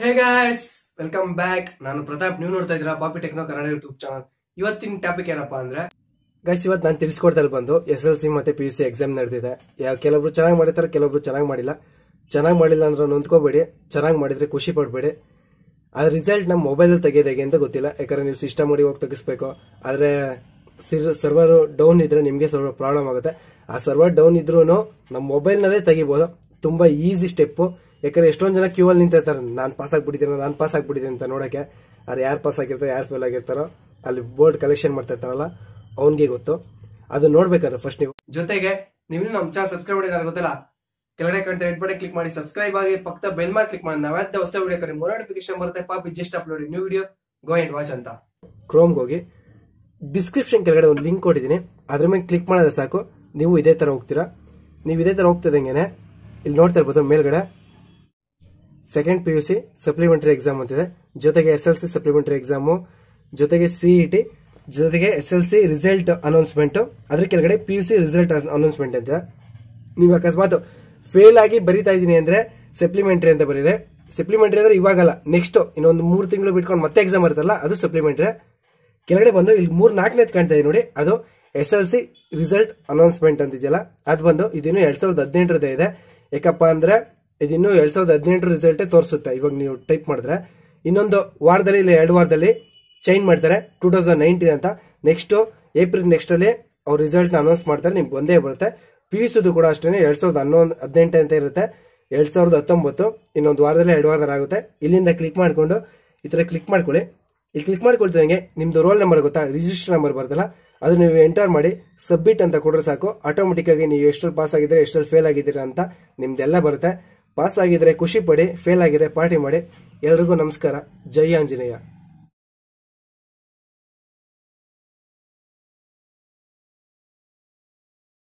Hey guys welcome back ನಾನು ಪ್ರತಾಪ್. ನೀವು ನೋಡ್ತಾ ಇದ್ದೀರಾ Papi techno Kannada YouTube channel ಇವತ್ತಿನ ಟಾಪಿಕ್ ಏನಪ್ಪಾ ಅಂದ್ರೆ ಗೈಸ್ ಇವತ್ತು ನಾನು ತಿಳಿಸ್ಕೊಡ್ತಾ ಇರೋದು ಬಂದು ಎಸ್ ಎಲ್ ಸಿ ಮತ್ತೆ ಪಿ ಯು ಸಿ ಎಕ್ಸಾಮ್ ನಡೆದಿದೆ. ಯಾವ ಕೆಲವೊಬ್ರು ಚೆನ್ನಾಗಿ ಮಾಡಿರ್ತಾರೆ ಕೆಲವೊಬ್ರು ಚೆನ್ನಾಗಿ ಮಾಡಿಲ್ಲ. ಚೆನ್ನಾಗಿ ಮಾಡಿಲ್ಲ ಅಂದ್ರೆ ನೊಂದ್ಕೋಬೇಡಿ. ಚೆನ್ನಾಗಿ ಮಾಡಿದ್ರೆ ಖುಷಿ ಪಡಬೇಡಿ. ಅದ್ರ ರಿಸಲ್ಟ್ ನಮ್ಮ ಮೊಬೈಲಲ್ಲಿ ತೆಗೆಯೋದು ಹೇಗೆ ಅಂತ ಗೊತ್ತಿಲ್ಲ. ಯಾಕಂದ್ರೆ ನೀವು ಸಿಸ್ಟಮ್ ಮಾಡಿ ಹೋಗಿ ತೆಗಿಸ್ಬೇಕು. ಆದ್ರೆ ಸರ್ವರ್ ಡೌನ್ ಇದ್ರೆ ನಿಮಗೆ ಸ್ವಲ್ಪ ಪ್ರಾಬ್ಲಮ್ ಆಗುತ್ತೆ. ಆ ಸರ್ವರ್ ಡೌನ್ ಇದ್ರೂ ನಮ್ಮ ಮೊಬೈಲ್ನಲ್ಲೇ ತೆಗಿಬೋದು. ತುಂಬಾ ಈಸಿ ಸ್ಟೆಪ್ ಯಾಕಂದ್ರೆ ಎಷ್ಟೊಂದು ಜನ ಕ್ಯೂ ಅಲ್ಲಿ ನಿಂತಿರ್ತಾರೆ. ನಾನು ಪಾಸ್ ಆಗ್ಬಿಟ್ಟಿದ್ದೀನಿ, ನಾನು ಪಾಸ್ ಆಗ್ಬಿಟ್ಟಿದ್ದೀನಿ ಅಂತ ನೋಡಕ್ಕೆ. ಆದ್ರೆ ಯಾರು ಪಾಸ್ ಆಗಿರ್ತಾರೋ ಯಾರು ಫೇಲ್ ಆಗಿರ್ತಾರೋ, ಅಲ್ಲಿ ಬೋರ್ಡ್ ಕಲೆಕ್ಷನ್ ಮಾಡ್ತಾ ಇರ್ತಾರಲ್ಲ, ಅವನಿಗೆ ಗೊತ್ತು. ಅದು ನೋಡ್ಬೇಕಾದ್ರೆ ಫಸ್ಟ್ ನೀವು. ಜೊತೆಗೆ ನೀವು ನಮ್ಮ ಚಾನಲ್ ಸಬ್ಸ್ಕ್ರೈಬ್ ಮಾಡಿದ್ರೆ ಗೊತ್ತಲ್ಲ? ಕೆಳಗಡೆ ಕಾಣ್ತಾ ಎಡ್ಬಡೆ ಕ್ಲಿಕ್ ಮಾಡಿ ಸಬ್ಸ್ಕ್ರೈಬ್ ಆಗಿ ಪಕ್ಕ ಬೆಲ್ ಮಾರ್ಕ್ ಕ್ಲಿಕ್ ಮಾಡಿ. ನಾವ್ಯಾವ ಹೊಸ ವಿಡಿಯೋ ಕರೆ ನೋಟಿಫಿಕೇಶನ್ ಬರುತ್ತೆ. Papi just upload new video go and watch ಅಂತ. ಕ್ರೋಮ್ಗೆ ಹೋಗಿ. ಡಿಸ್ಕ್ರಿಪ್ಷನ್ ಕೆಳಗಡೆ ಒಂದು ಲಿಂಕ್ ಕೊಟ್ಟಿದ್ದೀನಿ. ಅದ್ರ ಮೇಲೆ ಕ್ಲಿಕ್ ಮಾಡಿದ್ರೆ ಸಾಕು. ನೀವು ಇದೇ ತರ ಹೋಗ್ತೀರಾ. ನೀವು ಇದೇ ತರ ಹೋಗ್ತಿದ್ದಂಗೆ ಇಲ್ಲಿ ನೋಡ್ತಾ ಇರ್ಬೋದು ಮೇಲ್ಗಡೆ. Second P U C supplementary exam ಅಂತಿದೆ. ಜೊತೆಗೆ S L C supplementary exam ಜೊತೆಗೆ ಸಿಇಟಿ ಜೊತೆಗೆ S L C result announcement ಅದ್ರ ಕೆಳಗಡೆ P U C result announcement ಅಂತ. ನೀವು ಅಕಸ್ಮಾತ್ ಫೇಲ್ ಆಗಿ ಬರಿತಾ ಇದ್ದೀನಿ ಅಂದ್ರೆ ಸಪ್ಲಿಮೆಂಟರಿ ಅಂತ ಬರೀದೆ ಸಪ್ಲಿಮೆಂಟರಿ ಅಂದ್ರೆ ಇವಾಗಲ್ಲ ನೆಕ್ಸ್ಟ್ ಇನ್ನೊಂದು ಮೂರು ತಿಂಗಳು ಬಿಟ್ಕೊಂಡು ಮತ್ತೆ ಎಕ್ಸಾಮ್ ಬರುತ್ತಲ್ಲ, ಅದು ಸಪ್ಲಿಮೆಂಟರಿ ಕೆಳಗಡೆ ಬಂದು ಇಲ್ಲಿ ಮೂರ್ ನಾಲ್ಕನೇದು ಕಾಣ್ತಾ ಇದೆ ನೋಡಿ, ಅದು S L C result announcement ಅಂತಿದೆಯಲ್ಲ, ಅದು ಬಂದು ಇದೇನು ಎರಡ್ ಸಾವಿರದ ಹದಿನೆಂಟರದೇ ಇದೆ. ಯಾಕಪ್ಪ ಅಂದ್ರೆ ಇದಿನ್ನು ಎರಡ್ ಸಾವಿರದ ಹದಿನೆಂಟು ರಿಸಲ್ಟೇ ತೋರಿಸುತ್ತೆ. ಇವಾಗ ನೀವು ಟೈಪ್ ಮಾಡಿದ್ರೆ. ಇನ್ನೊಂದು ವಾರದಲ್ಲಿ ಇಲ್ಲ ಎರಡು ವಾರದಲ್ಲಿ ಚೇಂಜ್ ಮಾಡ್ತಾರೆ. ಟೂ ತೌಸಂಡ್ ನೈನ್ಟೀನ್ ಅಂತ. ನೆಕ್ಸ್ಟ್ ಏಪ್ರಿಲ್ ನೆಕ್ಸ್ಟ್ ಅಲ್ಲಿ ಅವ್ರ ರಿಸಲ್ಟ್ ಅನೌನ್ಸ್ ಮಾಡ್ತಾರೆ. ನಿಮ್ಗೆ ಒಂದೇ ಬರುತ್ತೆ. ಪಿ ಯು ಕೂಡ ಅಷ್ಟೇ ಎರಡ್ ಸಾವಿರದ ಹನ್ನೊಂದು, ಹದಿನೆಂಟು ಅಂತ ಇರುತ್ತೆ. ಎರಡ್ ಸಾವಿರದ ಹತ್ತೊಂಬತ್ತು, ಇನ್ನೊಂದು ವಾರದಲ್ಲಿ ಎರಡು ವಾರದಲ್ಲಿ ಆಗುತ್ತೆ. ಇಲ್ಲಿಂದ ಕ್ಲಿಕ್ ಮಾಡಿಕೊಂಡು, ಈ ಥರ ಕ್ಲಿಕ್ ಮಾಡ್ಕೊಳ್ಳಿ. ಇಲ್ಲಿ ಕ್ಲಿಕ್ ಮಾಡ್ಕೊಳ್ತಿದಂಗೆ ನಿಮ್ದು ರೋಲ್ ನಂಬರ್ ಗೊತ್ತಾ? ರಿಜಿಸ್ಟರ್ ನಂಬರ್ ಬರ್ತಲ್ಲ ಅದು ನೀವು ಎಂಟರ್ ಮಾಡಿ ಸಬ್ಮಿಟ್ ಅಂತ ಕೊಡ್ರೆ ಸಾಕು. ಆಟೋಮೆಟಿಕ್ ಆಗಿ ನೀವು ಎಷ್ಟರಲ್ಲಿ ಪಾಸ್ ಆಗಿದ್ರೆ ಎಷ್ಟರಲ್ಲಿ ಫೇಲ್ ಆಗಿದ್ದೀರಾ ಅಂತ ನಿಮ್ದೆಲ್ಲ ಬರುತ್ತೆ. ಪಾಸ್ ಆಗಿದ್ರೆ ಖುಷಿ ಪಡಿ ಫೇಲ್ ಆಗಿದ್ರೆ ಪಾರ್ಟಿ ಮಾಡಿ. ಎಲ್ರಿಗೂ ನಮಸ್ಕಾರ. ಜೈ ಆಂಜನೇಯ.